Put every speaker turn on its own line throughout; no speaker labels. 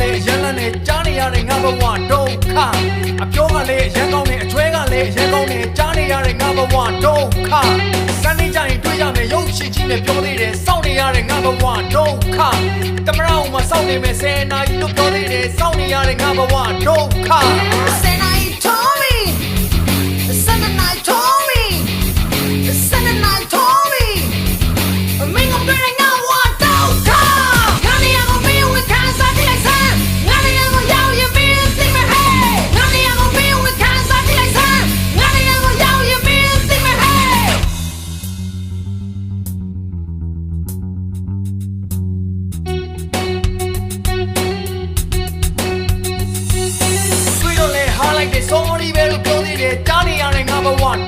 လန်းနဲ့မတွေ့တော့လေအရန်လန်းနဲ့ကြားနေရတဲ့ငါဘဝဒုက္ခအပြောကလည်းအရန်ကောင်းတယ်အချွဲကလည်းအရန်ကောင်းတယ်ကြားနေရတဲ့ငါဘဝဒုက္ခစနေကြရင်တွေ့ရမယ်ရုပ်ရှိကြီးနဲ့ပြောသေးတယ်စောင့်နေရတဲ့ငါဘဝဒုက္ခတမရအောင်မစောင့်နေမယ်ဆယ်နာရီလို့ပြောသေးတယ်စောင့်နေရတဲ့ငါဘဝဒုက္ခ
Say night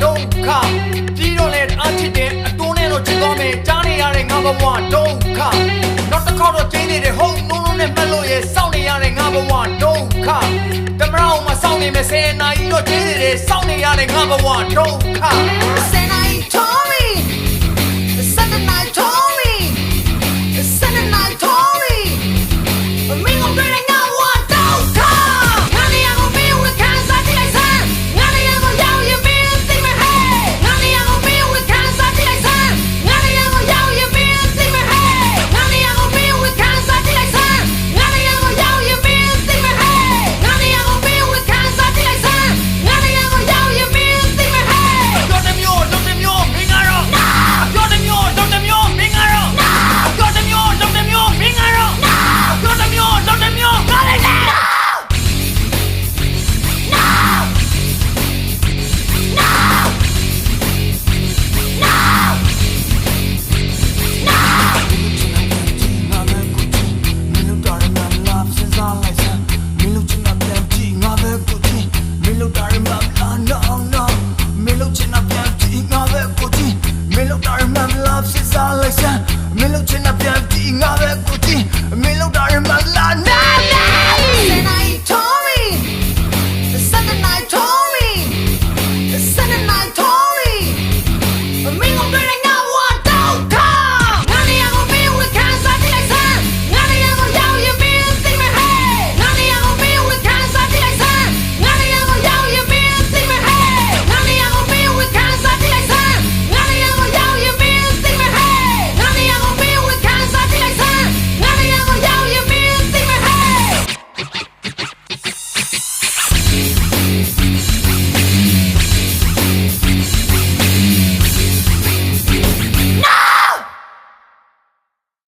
ဒုက္ခပြီးတော့လဲအားချစ်တယ်အတိုးနဲ့တော့ချစ်သွားမယ်ကြားနေရတဲ့ငါဘဝဒုက္ခနောက်တစ်ခေါက်တော့ကျင်းနေတယ်ဟုတ်လုံးလုံးနဲ့မှတ်လို့ရစောင့်နေရတဲ့ငါဘဝဒုက္ခတမရအောင်မစောင့်နေမယ်ဆယ်နာရီတော့ကျင်းနေတယ်စောင့်နေရတဲ့ငါဘဝဒုက္ခ
Say night told me Sunday night told